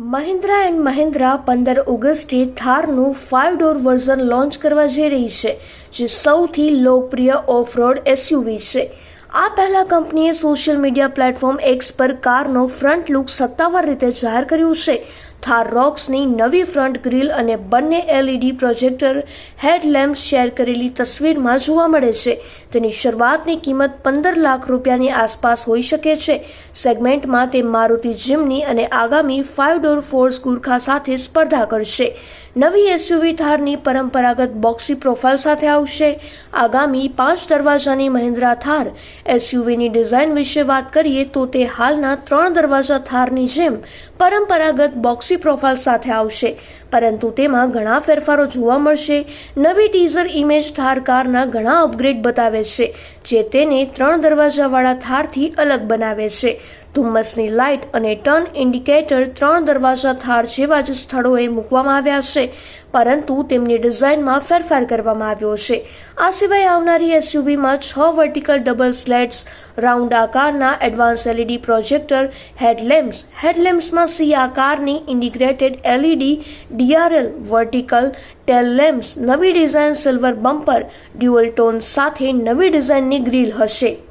Mahindra and Mahindra પંદર ઓગસ્ટે થારનું ફાઇવ ડોર વર્ઝન લોન્ચ કરવા જઈ રહી છે, જે સૌથી લોકપ્રિય ઓફ રોડ એસયુવી છે. આ પહેલા કંપનીએ સોશિયલ મીડિયા પ્લેટફોર્મ એક્સ પર કારનો ફ્રન્ટ લુક સત્તાવાર રીતે જાહેર કર્યું છે. થાર રોક્સની નવી ફ્રન્ટ ગ્રીલ અને બંને એલઈડી પ્રોજેક્ટર હેડલેમ્પ શેર કરેલી તસવીરમાં જોવા મળે છે. તેની શરૂઆતની કિંમત પંદર લાખ રૂપિયાની આસપાસ હોઈ શકે છે. સેગમેન્ટમાં તે મારુતિ જીમની અને આગામી ફાઇવ ડોર ફોર્સ ગુરખા સાથે સ્પર્ધા કરશે. નવી એસયુવી થારની પરંપરાગત બોક્સી પ્રોફાઇલ સાથે આવશે. આગામી પાંચ દરવાજાની મહિન્દ્રા થાર એસયુવીની ડિઝાઇન વિશે વાત કરીએ તો તે હાલના ત્રણ દરવાજા થારની જેમ પરંપરાગત બોક્સી પ્રોફાઇલ સાથે આવશે. પરંતુ તેમાં ઘણા ફેરફારો જોવા મળશે. નવી ટીઝર ઇમેજ થાર કારના ઘણા અપગ્રેડ બતાવે છે, જે તેને ત્રણ દરવાજાવાળા થારથી અલગ બનાવે છે. ધુમ્મસની લાઇટ અને ટર્ન ઇન્ડિકેટર ત્રણ દરવાજા થાર જેવા જ સ્થળોએ મૂકવામાં આવ્યા છે. પરંતુ તેમની ડિઝાઇનમાં ફેરફાર કરવામાં આવ્યો છે. આ સિવાય આવનારી એસયુવીમાં છ વર્ટિકલ ડબલ સ્લેટ્સ, રાઉન્ડ આકારના એડવાન્સ એલઈડી પ્રોજેક્ટર, હેડલેમ્પ્સ, હેડલેમ્પ્સમાં સી આકારની integrated LED, DRL vertical tail lamps નવી design silver bumper, dual tone સાથે નવી ડિઝાઇનની ગ્રીલ હશે.